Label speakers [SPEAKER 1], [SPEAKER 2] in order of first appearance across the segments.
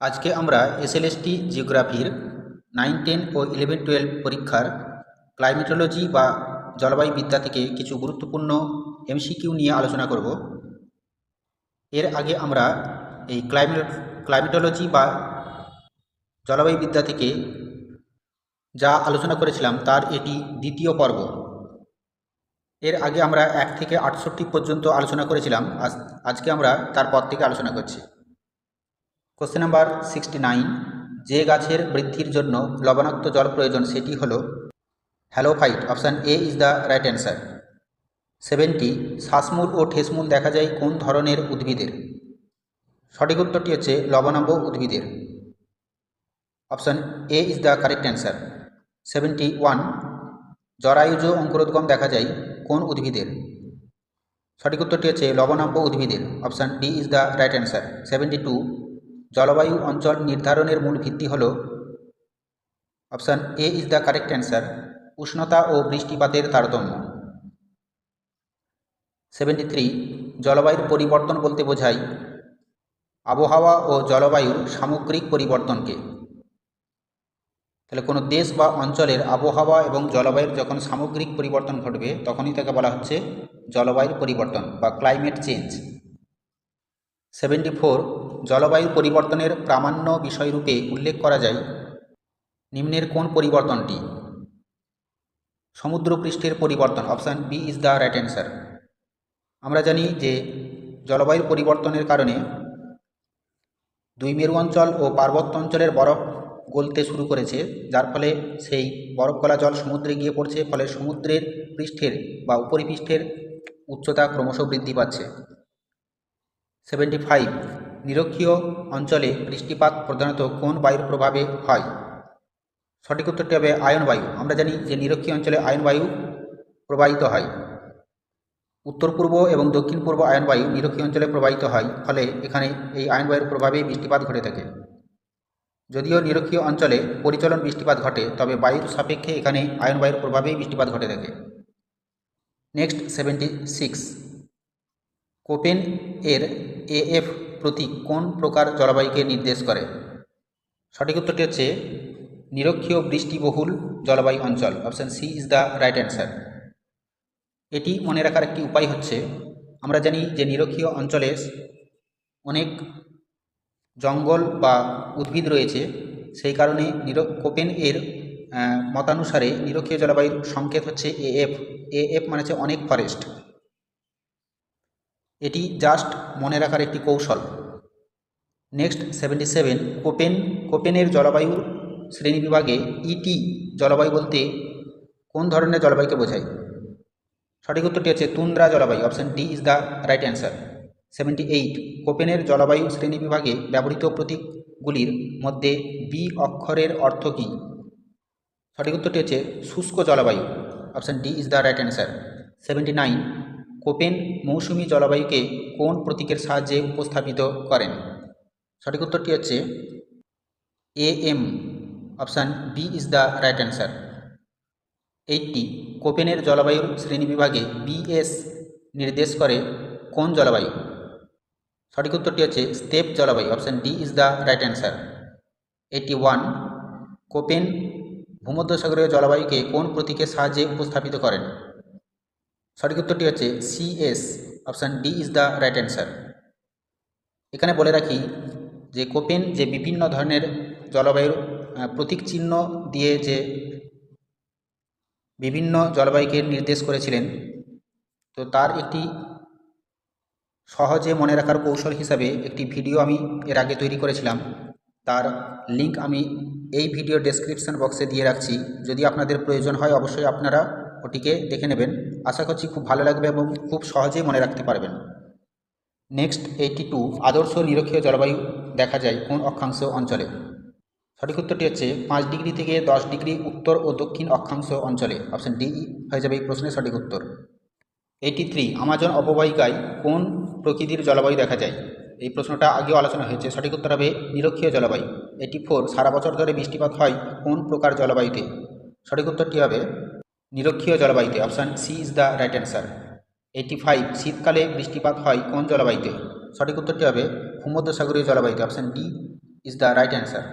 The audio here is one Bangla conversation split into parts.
[SPEAKER 1] আজকে আমরা এসএলএসটি জিওগ্রাফির নাইন, টেন ও ইলেভেন, টুয়েলভ পরীক্ষার ক্লাইমেটোলজি বা জলবায়ুবিদ্যা থেকে কিছু গুরুত্বপূর্ণ এমসিকিউ নিয়ে আলোচনা করব। এর আগে আমরা এই ক্লাইমেট, ক্লাইমেটোলজি বা জলবায়ুবিদ্যা থেকে যা আলোচনা করেছিলাম তার এটি দ্বিতীয় পর্ব। এর আগে আমরা এক থেকে আটষট্টি পর্যন্ত আলোচনা করেছিলাম। আজ, আজকে আমরা তারপর থেকে আলোচনা করছি। কোশ্চেন নাম্বার সিক্সটি নাইন যে গাছের বৃদ্ধির জন্য লবণাক্ত জল প্রয়োজন সেটি হল halophyte option A is the right answer seventy শ্বাসমূল ও ঠেসমূল দেখা যায় কোন ধরনের উদ্ভিদের? সঠিক উত্তরটি হচ্ছে লবণাম্ব উদ্ভিদের। Option A is the correct answer seventy one জরায়ুজ অঙ্কুরোদ্গম দেখা যায় কোন উদ্ভিদের? সঠিক উত্তরটি হচ্ছে লবণাম্ব উদ্ভিদের। Option D is the right answer seventy two জলবায়ু অঞ্চল নির্ধারণের মূল ভিত্তি হল option A is the correct answer, উষ্ণতা ও বৃষ্টিপাতের তারতম্য। সেভেন্টি থ্রি, জলবায়ুর পরিবর্তন বলতে বোঝায় আবহাওয়া ও জলবায়ুর সামগ্রিক পরিবর্তনকে। তাহলে কোনো দেশ বা অঞ্চলের আবহাওয়া এবং জলবায়ুর যখন সামগ্রিক পরিবর্তন ঘটবে, তখনই তাকে বলা হচ্ছে জলবায়ুর পরিবর্তন বা ক্লাইমেট চেঞ্জ সেভেন্টি ফোর জলবায়ু পরিবর্তনের প্রামাণ্য বিষয়রূপে উল্লেখ করা যায়। নিম্নের কোন পরিবর্তনটি? সমুদ্রপৃষ্ঠের পরিবর্তন, option B is the right answer. আমরা জানি যে জলবায়ুর পরিবর্তনের কারণে দুই মেরু অঞ্চল ও পার্বত্য অঞ্চলের বরফ গলতে শুরু করেছে, যার ফলে সেই বরফ গলা জল সমুদ্রে গিয়ে পড়ছে, ফলে সমুদ্রের পৃষ্ঠের বা উপরিপৃষ্ঠের উচ্চতা ক্রমশ বৃদ্ধি পাচ্ছে। সেভেন্টি ফাইভ নিরক্ষীয় অঞ্চলে বৃষ্টিপাত প্রধানত কোন বায়ুর প্রভাবে হয়? সঠিক উত্তরটি হবে আয়ন বায়ু আমরা জানি যে নিরক্ষীয় অঞ্চলে আয়ন বায়ু প্রবাহিত হয়। উত্তর পূর্ব এবং দক্ষিণ পূর্ব আয়ন বায়ু নিরক্ষীয় অঞ্চলে প্রবাহিত হয়, ফলে এখানে এই আয়ন বায়ুর প্রভাবেই বৃষ্টিপাত ঘটে থাকে। যদিও নিরক্ষীয় অঞ্চলে পরিচলন বৃষ্টিপাত ঘটে, তবে বায়ুর সাপেক্ষে এখানে আয়ন বায়ুর প্রভাবেই বৃষ্টিপাত ঘটে থাকে। Next, seventy six. কোপেন এর এএফ প্রতীক কোন প্রকার জলবায়ুকে নির্দেশ করে? সঠিক উত্তরটি হচ্ছে নিরক্ষীয় বৃষ্টিবহুল জলবায়ু অঞ্চল। Option C is the right answer. এটি মনে রাখার একটি উপায় হচ্ছে, আমরা জানি যে নিরক্ষীয় অঞ্চলে অনেক জঙ্গল বা উদ্ভিদ রয়েছে, সেই কারণে নির কোপেন এর মতানুসারে নিরক্ষীয় জলবায়ুর সংকেত হচ্ছে এএফ এএফ মানে হচ্ছে অনেক ফরেস্ট। এটি জাস্ট মনে রাখার একটি কৌশল। নেক্সট সেভেন্টি সেভেন কোপেন, কোপেনের জলবায়ুর শ্রেণীবিভাগে ইটি জলবায়ু বলতে কোন ধরনের জলবায়ুকে বোঝায়? সঠিক উত্তরটি হচ্ছে তুন্দ্রা জলবায়ু option D is the right answer seventy eight কোপেনের জলবায়ু শ্রেণি বিভাগে ব্যবহৃত প্রতীকগুলির মধ্যে বি অক্ষরের অর্থ কী? সঠিক উত্তরটি হচ্ছে শুষ্ক জলবায়ু option D is the right answer seventy nine Koppen মৌসুমি জলবায়ুকে কোন প্রতীকের সাহায্যে উপস্থাপিত করেন? সঠিক উত্তরটি হচ্ছে A M option B is the right answer eighty, কোপেনের জলবায়ুর শ্রেণীবিভাগে বিএস নির্দেশ করে কোন জলবায়ু? সঠিক উত্তরটি হচ্ছে স্টেপ জলবায়ু option D is the right answer eighty one, Koppen ভূমধ্যসাগরীয় জলবায়ুকে কোন প্রতীকের সাহায্যে উপস্থাপিত করেন? সঠিক উত্তরটি হচ্ছে CS option D is the right answer এখানে বলে রাখি যে কোপেন যে বিভিন্ন ধরনের জলবায়ুর প্রতীক চিহ্ন দিয়ে যে বিভিন্ন জলবায়ুকে নির্দেশ করেছিলেন, তো তার একটি সহজে মনে রাখার কৌশল হিসাবে একটি ভিডিও আমি এর আগে তৈরি করেছিলাম। তার লিংক আমি এই ভিডিও ডেসক্রিপশান বক্সে দিয়ে রাখছি। যদি আপনাদের প্রয়োজন হয়, অবশ্যই আপনারা ওটিকে দেখে নেবেন। আশা করছি খুব ভালো লাগবে এবং খুব সহজেই মনে রাখতে পারবেন। নেক্সট, এইটি টু, আদর্শ নিরক্ষীয় জলবায়ু দেখা যায় কোন অক্ষাংশ অঞ্চলে? সঠিক উত্তরটি হচ্ছে পাঁচ ডিগ্রি থেকে দশ ডিগ্রি উত্তর ও দক্ষিণ অক্ষাংশ অঞ্চলে। অপশান ডি হয়ে যাবে এই প্রশ্নের সঠিক উত্তর। এইটি থ্রি, আমাজন অববাহিকায় কোন প্রকৃতির জলবায়ু দেখা যায়? এই প্রশ্নটা আগেও আলোচনা হয়েছে। সঠিক উত্তর হবে নিরক্ষীয় জলবায়ু। এইটি ফোর, সারা বছর ধরে বৃষ্টিপাত হয় কোন প্রকার জলবায়ুতে? সঠিক উত্তরটি হবে নিরক্ষীয় জলবায়ুতে option C is the right answer eighty five শীতকালে বৃষ্টিপাত হয় কোন জলবায়ুতে? সঠিক উত্তরটি হবে ভূমধ্যসাগরীয় জলবায়ুতে option D is the right answer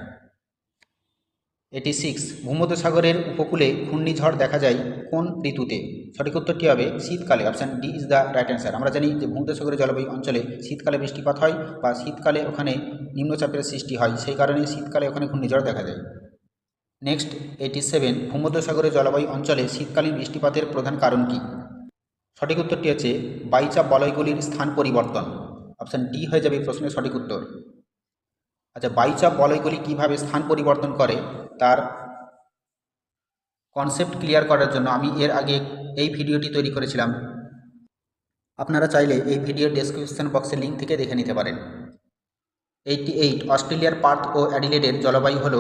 [SPEAKER 1] eighty six ভূমধ্যসাগরের উপকূলে ঘূর্ণিঝড় দেখা যায় কোন ঋতুতে? সঠিক উত্তরটি হবে শীতকালে option D is the right answer আমরা জানি যে ভূমধ্যসাগরের জলবায়ু অঞ্চলে শীতকালে বৃষ্টিপাত হয় বা শীতকালে ওখানে নিম্নচাপের সৃষ্টি হয়, সেই কারণে শীতকালে ওখানে ঘূর্ণিঝড় দেখা যায়। নেক্সট এইটি সেভেন ভূমধ্যসাগরের জলবায়ু অঞ্চলে শীতকালীন বৃষ্টিপাতের প্রধান কারণ কী? সঠিক উত্তরটি হচ্ছে বাইচাপ বলয়গুলির স্থান পরিবর্তন। অপশান ডি হয়ে যাবে প্রশ্নের সঠিক উত্তর। আচ্ছা বাইচাপ বলয়গুলি কীভাবে স্থান পরিবর্তন করে তার কনসেপ্ট ক্লিয়ার করার জন্য আমি এর আগে এই ভিডিওটি তৈরি করেছিলাম। আপনারা চাইলে এই ভিডিওর ডেসক্রিপশন বক্সের লিঙ্ক থেকে দেখে নিতে পারেন। এইটটি এইট, অস্ট্রেলিয়ার পার্থ ও অ্যাডিলেডের জলবায়ু হল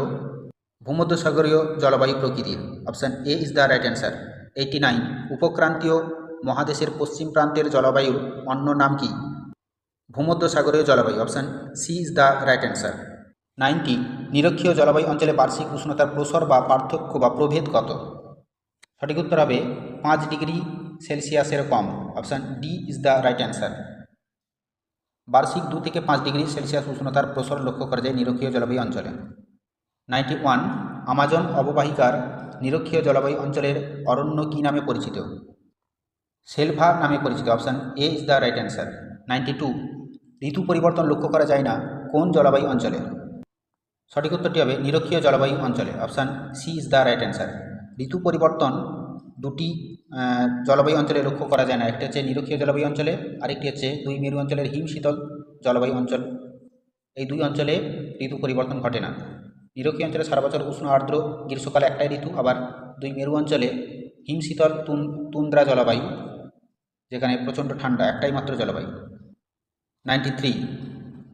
[SPEAKER 1] ভূমধ্যসাগরীয় জলবায়ু প্রকৃতির। Option A is the right answer eighty nine উপক্রান্তীয় মহাদেশের পশ্চিম প্রান্তের জলবায়ুর অন্য নাম কি? ভূমধ্যসাগরীয় জলবায়ু। Option C is the right answer ninety নিরক্ষীয় জলবায়ু অঞ্চলে বার্ষিক উষ্ণতার প্রসর বা পার্থক্য বা প্রভেদ কত? সঠিক উত্তর হবে পাঁচ ডিগ্রি সেলসিয়াসের কম। Option D is the right answer বার্ষিক দু থেকে পাঁচ ডিগ্রি সেলসিয়াস উষ্ণতার প্রসর লক্ষ্য করা যায় নিরক্ষীয় জলবায়ু অঞ্চলে। নাইনটি ওয়ান আমাজন অববাহিকার নিরক্ষীয় জলবায়ু অঞ্চলের অরণ্য কী নামে পরিচিত? সেলভা নামে পরিচিত। Option A is the right answer. Ninety two. ঋতু পরিবর্তন লক্ষ্য করা যায় না কোন জলবায়ু অঞ্চলে? সঠিক উত্তরটি হবে নিরক্ষীয় জলবায়ু অঞ্চলে। Option C is the right answer. ঋতু পরিবর্তন দুটি জলবায়ু অঞ্চলে লক্ষ্য করা যায় না। একটি হচ্ছে নিরক্ষীয় জলবায়ু অঞ্চলে, আরেকটি হচ্ছে দুই মেরু অঞ্চলের হিম শীতল জলবায়ু অঞ্চল। এই দুই অঞ্চলে ঋতু পরিবর্তন ঘটে না। নিরক্ষীয় অঞ্চলে সারা বছর উষ্ণ আর্দ্র গ্রীষ্মকালে একটাই ঋতু, আবার দুই মেরু অঞ্চলে হিম শীতল তুন তুন্দ্রা জলবায়ু, যেখানে প্রচণ্ড ঠান্ডা, একটাই মাত্র জলবায়ু। নাইনটি থ্রি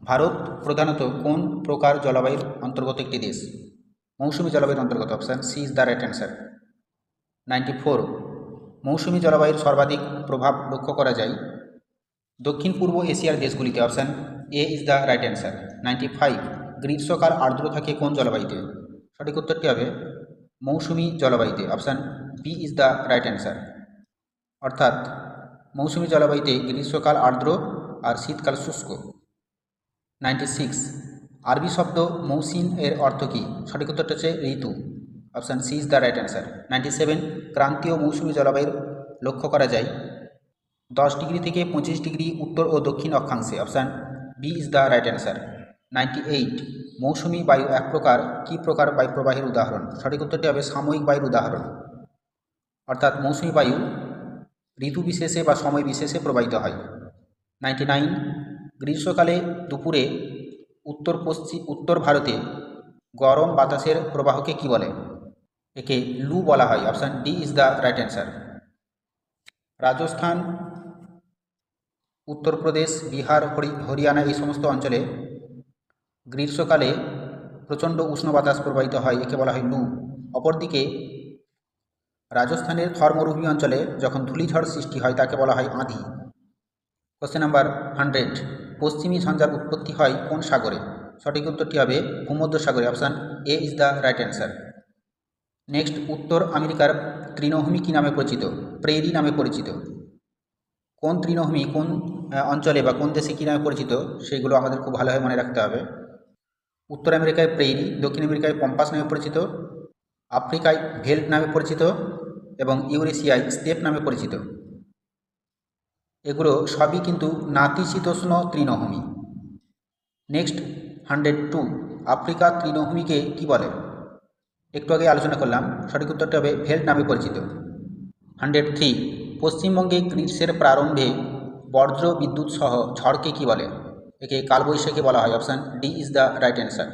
[SPEAKER 1] ভারত প্রধানত কোন প্রকার জলবায়ুর অন্তর্গত একটি দেশ? মৌসুমী জলবায়ুর অন্তর্গত option C is the right answer ninety four মৌসুমী জলবায়ুর সর্বাধিক প্রভাব লক্ষ্য করা যায় দক্ষিণ পূর্ব এশিয়ার দেশগুলিতে option A is the right answer ninety five গ্রীষ্মকাল আর্দ্র থাকে কোন জলবায়ুতে? সঠিক উত্তরটি হবে মৌসুমী জলবায়ুতে। Option B is the right answer অর্থাৎ মৌসুমী জলবায়ুতে গ্রীষ্মকাল আর্দ্র আর শীতকাল শুষ্ক। নাইনটি সিক্স আরবি শব্দ মৌসিন এর অর্থ কী? সঠিক উত্তরটা হচ্ছে ঋতু। Option C is the right answer ninety seven ক্রান্তীয় মৌসুমী জলবায়ুর লক্ষ্য করা যায়। দশ ডিগ্রি থেকে পঁচিশ ডিগ্রি উত্তর ও দক্ষিণ অক্ষাংশে। Option B is the right answer ninety eight, মৌসুমী বায়ু এক প্রকার, কী প্রকার বায়ু প্রবাহের উদাহরণ? সঠিক উত্তরটি হবে সাময়িক বায়ুর উদাহরণ। অর্থাৎ মৌসুমী বায়ু ঋতু বিশেষে বা সময় বিশেষে প্রবাহিত হয়। নাইনটি নাইন, গ্রীষ্মকালে দুপুরে উত্তর পশ্চিম উত্তর ভারতে গরম বাতাসের প্রবাহকে কী বলে? একে লু বলা হয়। Option D is the right answer. Rajasthan, Uttar Pradesh, Bihar, Hari, Haryana এই সমস্ত অঞ্চলে গ্রীষ্মকালে প্রচণ্ড উষ্ণ বাতাস প্রবাহিত হয়, একে বলা হয় লু। অপরদিকে রাজস্থানের থর মরুভূমি অঞ্চলে যখন ধূলিঝড় সৃষ্টি হয়, তাকে বলা হয় আঁধি। কোশ্চেন নাম্বার হান্ড্রেড পশ্চিমী ঝঞ্ঝার উৎপত্তি হয় কোন সাগরে? সঠিক উত্তরটি হবে ভূমধ্য সাগরে option A is the right answer next উত্তর আমেরিকার তৃণভূমি কী নামে পরিচিত? প্রেরি নামে পরিচিত। কোন তৃণভূমি, কোন অঞ্চলে বা কোন দেশে কী নামে পরিচিত? সেগুলো আমাদের খুব ভালোভাবে মনে রাখতে হবে। উত্তর আমেরিকায় প্রেরি, দক্ষিণ আমেরিকায় পম্পাস নামে পরিচিত, আফ্রিকায় ভেল্ট নামে পরিচিত এবং ইউরেশিয়ায় স্টেপ নামে পরিচিত। এগুলো সবই কিন্তু নাতিশীতোষ্ণ তৃণভূমি। নেক্সট, হান্ড্রেড টু আফ্রিকার তৃণভূমিকে কি বলে? একটু আগে আলোচনা করলাম, সঠিক উত্তরটা হবে ভেল্ট নামে পরিচিত। হান্ড্রেড থ্রি, পশ্চিমবঙ্গে গ্রীষ্মের প্রারম্ভে বর্জ্য বিদ্যুৎ সহ ঝড়কে কি বলে? একে কালবৈশাখী বলা হয় option D is the right answer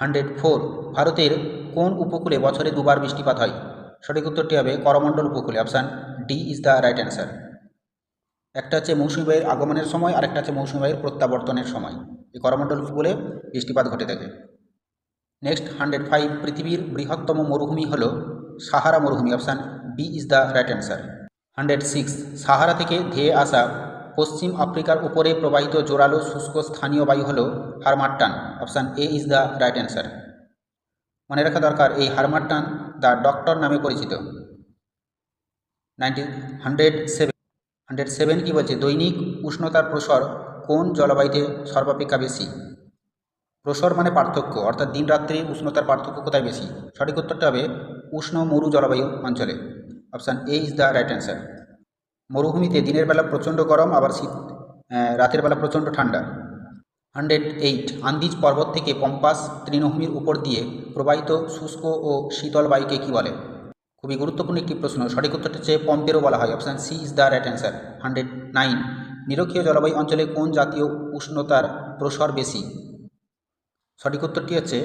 [SPEAKER 1] hundred four ভারতের কোন উপকূলে বছরে দুবার বৃষ্টিপাত হয়? সঠিক উত্তরটি হবে করমণ্ডল উপকূলে option D is the right answer একটা হচ্ছে মৌসুমী বায়ুর আগমনের সময় আর একটা হচ্ছে মৌসুমী বায়ুর প্রত্যাবর্তনের সময়। এই করমণ্ডল উপকূলে বৃষ্টিপাত ঘটে থাকে। নেক্সট হান্ড্রেড ফাইভ পৃথিবীর বৃহত্তম মরুভূমি হল সাহারা মরুভূমি option B is the right answer hundred six Sahara থেকে ধেয়ে আসা পশ্চিম আফ্রিকার উপরে প্রবাহিত জোরালো শুষ্ক স্থানীয় বায়ু হল harmattan. Option A is the right answer. মনে রাখা দরকার, এই হারমাট্টান দ্য ডক্টর নামে পরিচিত। Ninety hundred seven hundred seven কী বলছে? দৈনিক উষ্ণতার প্রসর কোন জলবায়ুতে সর্বাপেক্ষা বেশি? প্রসর মানে পার্থক্য, অর্থাৎ দিন রাত্রির উষ্ণতার পার্থক্য কোথায় বেশি? সঠিক উত্তরটা হবে উষ্ণ মরু জলবায়ু অঞ্চলে। Option A is the right answer. মরুভূমিতে দিনের বেলা প্রচণ্ড গরম, আবার শীত রাতের বেলা প্রচণ্ড ঠান্ডা। হান্ড্রেড এইট, আন্দিজ পর্বত থেকে পম্পাস তৃণভূমির উপর দিয়ে প্রবাহিত শুষ্ক ও শীতল বায়ুকে কী বলে? খুবই গুরুত্বপূর্ণ একটি প্রশ্ন। সঠিক উত্তরটা হচ্ছে পম্পেরও বলা হয়। Option C is the right answer. Hundred nine, নিরক্ষীয় জলবায়ু অঞ্চলে কোন জাতীয় উষ্ণতার প্রসর বেশি? সঠিক উত্তরটি হচ্ছে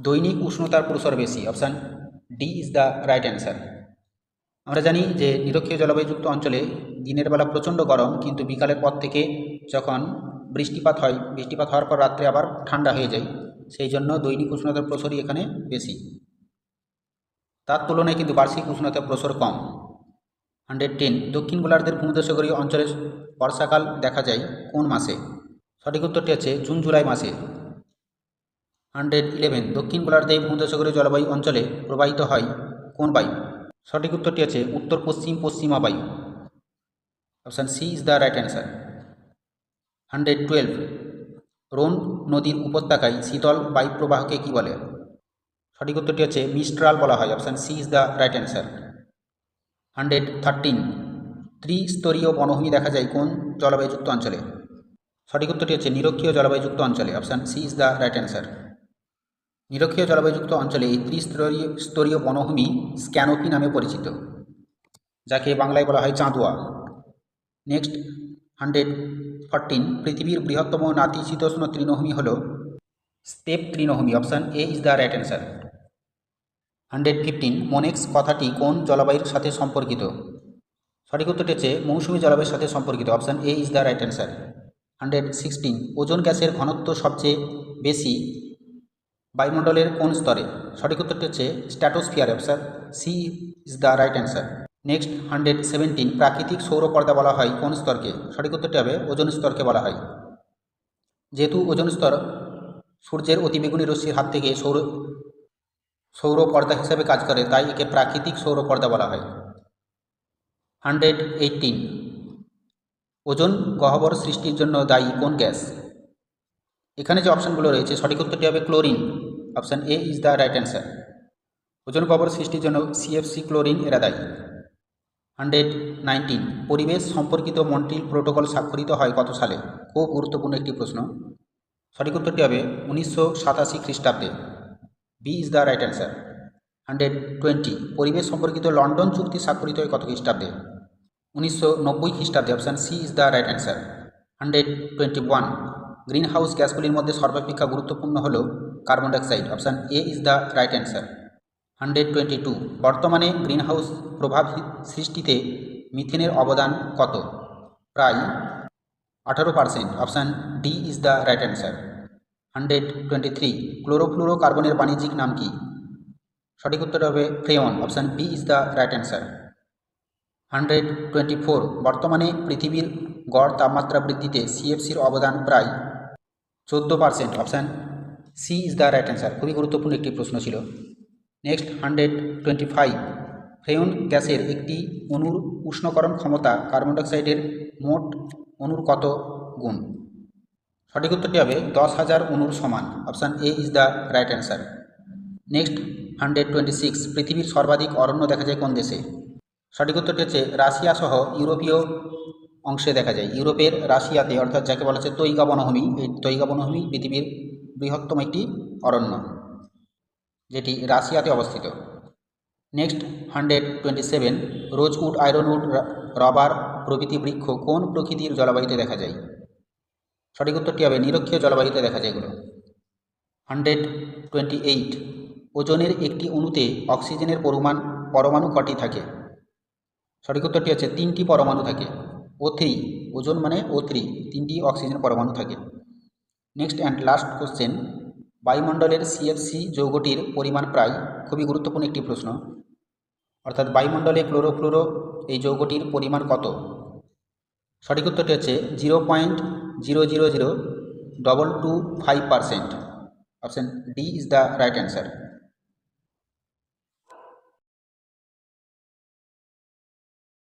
[SPEAKER 1] দৈনিক উষ্ণতার প্রসর বেশি। Option D is the right answer. আমরা জানি যে নিরক্ষীয় জলবায়ুযুক্ত অঞ্চলে দিনের বেলা প্রচণ্ড গরম, কিন্তু বিকালের পর থেকে যখন বৃষ্টিপাত হয়, বৃষ্টিপাত হওয়ার পর রাত্রে আবার ঠান্ডা হয়ে যায়। সেই জন্য দৈনিক উষ্ণতার প্রসরই এখানে বেশি। তার তুলনায় কিন্তু বার্ষিক উষ্ণতার প্রসর কম। হান্ড্রেড টেন, দক্ষিণ গোলার্ধের ভূমধ্যসাগরীয় অঞ্চলে বর্ষাকাল দেখা যায় কোন মাসে? সঠিক উত্তরটি হচ্ছে জুন, জুলাই মাসে। হান্ড্রেড ইলেভেন, দক্ষিণ গোলার্ধে ভূমধ্যসাগরীয় জলবায়ু অঞ্চলে প্রবাহিত হয় কোন বায়ু? সঠিক উত্তরটি আছে উত্তর পশ্চিম, পশ্চিমা বায়ু option C is the right answer hundred twelve Rhone নদীর উপত্যকায় শীতল বায়ু প্রবাহকে কী বলে? সঠিক উত্তরটি হচ্ছে মিস্ট্রাল বলা হয়। Option C is the right answer hundred thirteen ত্রিস্তরীয় বনভূমি দেখা যায় কোন জলবায়ুযুক্ত অঞ্চলে? সঠিক উত্তরটি হচ্ছে নিরক্ষীয় জলবায়ুযুক্ত অঞ্চলে। Option C is the right answer নিরক্ষীয় জলবায়ুযুক্ত অঞ্চলে এই ত্রিস্তরীয়, স্তরীয় বনভূমি স্ক্যানোপি নামে পরিচিত, যাকে বাংলায় বলা হয় চাঁদোয়া। নেক্সট, হান্ড্রেড ফরটিন, পৃথিবীর বৃহত্তম নাতিশীতোষ্ণ তৃণভূমি হল স্টেপ তৃণভূমি, option A is the right answer. Hundred fifteen, Monex কথাটি কোন জলবায়ুর সাথে সম্পর্কিত? সঠিক উত্তরটি হচ্ছে মৌসুমী জলবায়ুর সাথে সম্পর্কিত, option A is the right answer. Hundred sixteen, ozone গ্যাসের ঘনত্ব সবচেয়ে বেশি বায়ুমণ্ডলের কোন স্তরে? সঠিক উত্তরটি হচ্ছে stratosphere option C is the right answer next hundred seventeen প্রাকৃতিক সৌর পর্দা বলা হয় কোন স্তরকে? সঠিক উত্তরটি হবে ওজোন স্তরকে বলা হয়। যেহেতু ওজোন স্তর সূর্যের অতিবেগুনি রশ্মির হাত থেকে সৌর সৌর পর্দা হিসেবে কাজ করে, তাই একে প্রাকৃতিক সৌর পর্দা বলা হয়। হান্ড্রেড এইটিন ওজন গহ্বর সৃষ্টির জন্য দায়ী কোন গ্যাস? এখানে যে অপশানগুলো রয়েছে, সঠিক উত্তরটি হবে chlorine. Option A is the right answer ozone কবর সৃষ্টির জন্য সিএফসি ক্লোরিন এরা দায়ী। হান্ড্রেড নাইনটিন পরিবেশ সম্পর্কিত মন্ট্রিল প্রোটোকল স্বাক্ষরিত হয় কত সালে? খুব গুরুত্বপূর্ণ একটি প্রশ্ন। সঠিক উত্তরটি হবে উনিশশো সাতাশি খ্রিস্টাব্দে। B is the right answer hundred twenty পরিবেশ সম্পর্কিত লন্ডন চুক্তি স্বাক্ষরিত হয় কত খ্রিস্টাব্দে? উনিশশো নব্বই খ্রিস্টাব্দে option C is the right answer hundred twenty one greenhouse গ্যাসগুলির মধ্যে সর্বাপেক্ষা গুরুত্বপূর্ণ হল carbon dioxide option A is the right answer hundred twenty two বর্তমানে গ্রিন হাউস প্রভাব সৃষ্টিতে মিথেনের অবদান কত? প্রায় আঠারো percent option D is the right answer hundred twenty three chlorofluoro কার্বনের বাণিজ্যিক নাম কি? সঠিক উত্তর হবে Freon. Option B is the right answer hundred twenty four বর্তমানে পৃথিবীর গড় তাপমাত্রা বৃদ্ধিতে সিএফসির অবদান প্রায় চোদ্দ percent option C is the right answer খুবই গুরুত্বপূর্ণ একটি প্রশ্ন ছিল। Next hundred twenty five Freon গ্যাসের একটি অণুর উষ্ণকরণ ক্ষমতা কার্বন ডাইঅক্সাইডের মোট অণুর কত গুণ? সঠিক উত্তরটি হবে দশ হাজার অণুর সমান। Option A is the right answer next hundred twenty six পৃথিবীর সর্বাধিক অরণ্য দেখা যায় কোন দেশে? সঠিক উত্তরটি হচ্ছে রাশিয়া সহ ইউরোপীয় অংশে দেখা যায়। ইউরোপের রাশিয়াতে, অর্থাৎ যাকে বলা হচ্ছে তৈগা বনভূমি, এই তৈগা বনভূমি পৃথিবীর বৃহত্তম একটি অরণ্য, যেটি রাশিয়াতে অবস্থিত। Next, hundred twenty seven, rosewood ironwood rubber প্রভৃতি বৃক্ষ কোন প্রকৃতির জলবায়ুতে দেখা যায়? সঠিক উত্তরটি হবে নিরক্ষীয় জলবায়ুতে দেখা যায় এগুলো। হান্ড্রেড টোয়েন্টি এইট, ওজনের একটি অণুতে অক্সিজেনের পরিমাণ, পরমাণু কটি থাকে। সঠিক উত্তরটি হচ্ছে তিনটি পরমাণু থাকে। ও থ্রি ওজন মানে ও থ্রি তিনটি অক্সিজেন পরমাণু থাকে। নেক্সট অ্যান্ড লাস্ট কোশ্চেন বায়ুমণ্ডলের সিএফসি যৌগটির পরিমাণ প্রায় খুবই গুরুত্বপূর্ণ একটি প্রশ্ন। অর্থাৎ বায়ুমণ্ডলে ক্লোরোফ্লোরো এই যৌগটির পরিমাণ কত? সঠিক উত্তরটি হচ্ছে zero point zero zero zero double two five percent. Option D is the right answer.